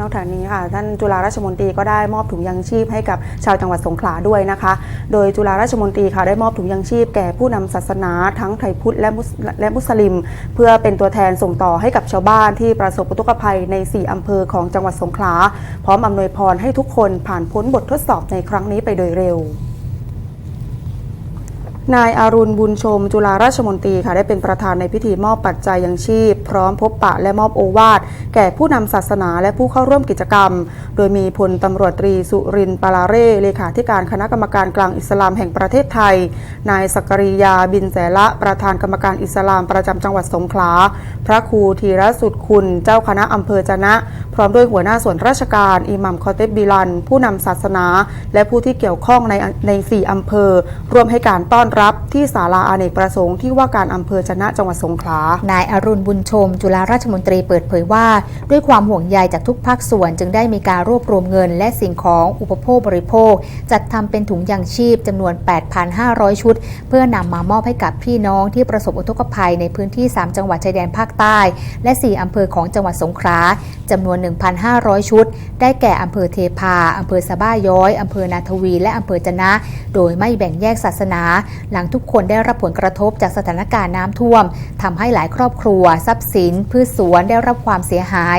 นอกจากนี้ค่ะท่านจุฬาราชมนตรีก็ได้มอบถุงยังชีพให้กับชาวจังหวัดสงขลาด้วยนะคะ โดยจุฬาราชมนตรีค่ะได้มอบถุงยังชีพแก่ผู้นำศาสนาทั้งไทยพุทธและมุสและมุสลิม เพื่อเป็นตัวแทนส่งต่อให้กับชาวบ้านที่ประสบอุทกภัยใน 4อำเภอของจังหวัดสงขลา พร้อมอำนวยพรให้ทุกคนผ่านพ้นบททดสอบในครั้งนี้ไปโดยเร็ว นายอารุณบุญชม จุฬาราชมนตรีค่ะได้เป็นประธานในพิธีมอบปัจจัยยังชีพ พร้อมพบปะและมอบโอวาทแก่ผู้นำศาสนาและผู้เข้าร่วมกิจกรรม โดยมีพลตำรวจตรีสุรินทร์ปาลาเร่เลขาธิการคณะกรรมการกลางอิสลามแห่งประเทศไทย นายสักกริยาบินแสละประธานกรรมการอิสลามประจำจังหวัดสงขลา พระครูธีรสุดคุณ เจ้าคณะอำเภอจนะ พร้อมด้วยหัวหน้าส่วนราชการ อิหมัมคอเตบบิลัน ผู้นำศาสนา และผู้ที่เกี่ยวข้องในใน4อำเภอร่วมให้การต้อนรับที่ศาลาอเนกประสงค์ที่ว่าการอำเภอจนะจังหวัดสงขลา นายอรุณบุญชม จุฬาราชมนตรีเปิดเผยว่า ด้วยความห่วงใยจากทุกภาคส่วน จึงได้มีการรวบรวมเงิน และสิ่งของอุปโภคบริโภค จัดทำเป็นถุงยางชีพจำนวน 8,500 ชุด เพื่อนำมามอบให้กับพี่น้องที่ประสบอุทกภัยในพื้นที่ 3 จังหวัดชายแดนภาคใต้ และ 4อำเภอของจังหวัดสงขลาจำนวน 1,500 ชุด ได้แก่อำเภอเทพาอำเภอสะบ้าย้อยอำเภอนาทวี และอำเภอจะนะ โดยไม่แบ่งแยกศาสนา หลังทุกคนได้รับผลกระทบจากสถานการณ์น้ำท่วมทำให้หลายครอบครัว ทรัพย์สิน พืชสวนได้รับความเสียหาย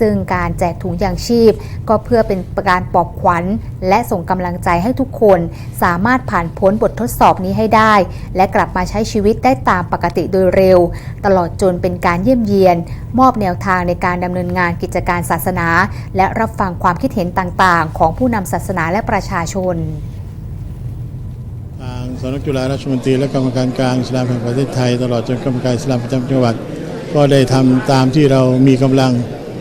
ซึ่งการแจกถุงยางชีพ ก็เพื่อเป็นการปลอบขวัญ และส่งกำลังใจให้ทุกคน สามารถผ่านพ้นบททดสอบนี้ให้ได้ และกลับมาใช้ชีวิตได้ตามปกติโดยเร็ว ตลอดจนเป็นการเยี่ยมเยียน มอบแนวทางในการดำเนินงานกิจการศาสนา และรับฟังความคิดเห็นต่างๆ ของผู้นำศาสนาและประชาชน สำนักจุฬาราชมนตรีและกรรมการกลางอิสลามแห่งประเทศไทย ตลอดจนกรรมการอิสลามประจำจังหวัด ก็ได้ทำตามที่เรามีกำลัง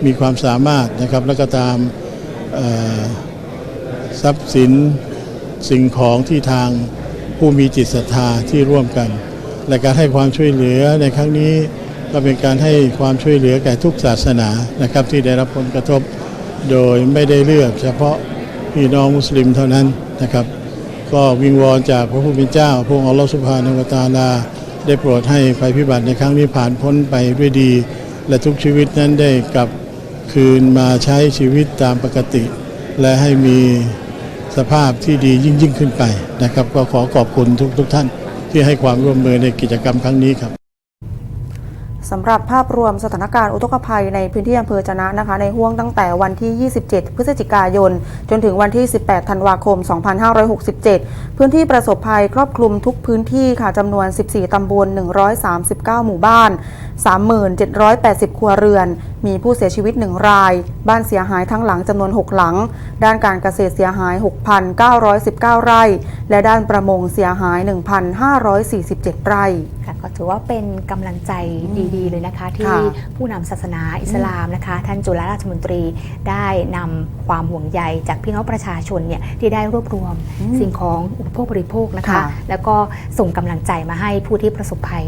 มีความสามารถนะครับแล้วก็ตามทรัพย์สินสิ่งของที่ทางผู้มีจิตศรัทธาที่ร่วมกัน และการให้ความช่วยเหลือในครั้งนี้ก็เป็นการให้ความช่วยเหลือแก่ทุกศาสนานะครับที่ได้รับผลกระทบโดยไม่ได้เลือกเฉพาะพี่น้องมุสลิมเท่านั้นนะครับ ก็วิงวอนจากพระผู้เป็นเจ้า พระองค์อัลลอฮฺสุบฮานวตาลา ได้โปรดให้ภัยพิบัติในครั้งนี้ผ่านพ้นไปด้วยดี และทุกชีวิตนั้นได้กลับคืนมาใช้ชีวิตตามปกติ และให้มีสภาพที่ดียิ่งยิ่งขึ้นไปนะครับ ก็ขอขอบคุณทุกทุกท่านที่ให้ความร่วมมือในกิจกรรมครั้งนี้ครับ สำหรับภาพรวมสถานการณ์อุทกภัยในพื้นที่อำเภอจะนะนะคะ ในห่วงตั้งแต่วันที่ 27 พฤศจิกายน จนถึงวันที่ 18 ธันวาคม 2567 พื้นที่ประสบภัยครอบคลุมทุกพื้นที่ค่ะจำนวน 14 ตำบล 139 หมู่บ้าน 3780 ครัวเรือน มีผู้เสียชีวิต 1 ราย บ้านเสียหายทั้งหลังจำนวน 6 หลัง ด้านการเกษตรเสียหาย 6,919 ไร่ และด้านประมงเสียหาย 1,547 ไร่ค่ะก็ถือว่าเป็นกำลังใจดีๆ เลยนะคะ ที่ค่ะผู้นำศาสนาอิสลามนะคะ ท่านจุฬาราชมนตรีได้นำความห่วงใยจากพี่น้องประชาชนเนี่ยที่ได้รวบรวมอืมสิ่งของอุปโภคบริโภคนะคะค่ะแล้วก็ส่งกำลังใจมาให้ผู้ที่ประสบภัย